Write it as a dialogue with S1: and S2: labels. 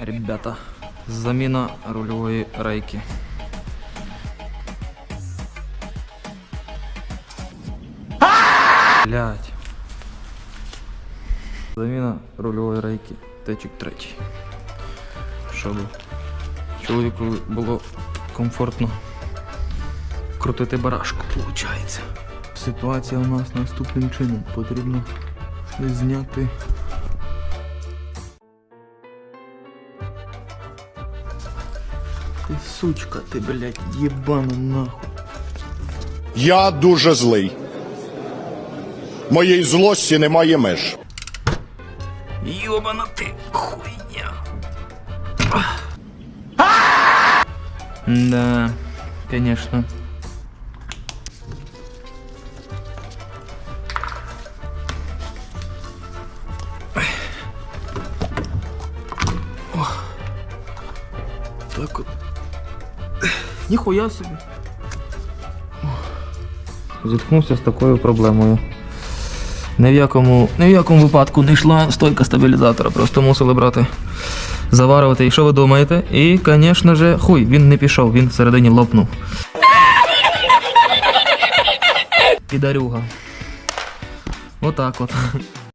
S1: Ребята, заміна рульової рейки. Блять. Заміна рульової рейки. Течик третій. Щоб чоловіку було комфортно крутити барашку, виходить. Ситуація у нас наступним чином. Потрібно зняти. Ти сучка, ти, блядь, єбана нахуй.
S2: Я дуже злий. Моєї злості немає меж.
S1: Ёбана ты хуйня. Да, конечно. О. Так от. Ніхуя собі. Зіткнувся з такою проблемою. Ні в якому, ні в якому випадку не йшла стойка стабілізатора, просто мусили брати, заварювати. І що ви думаєте? І, звісно ж, хуй, він не пішов, він всередині лопнув. Підарюга. Отак от.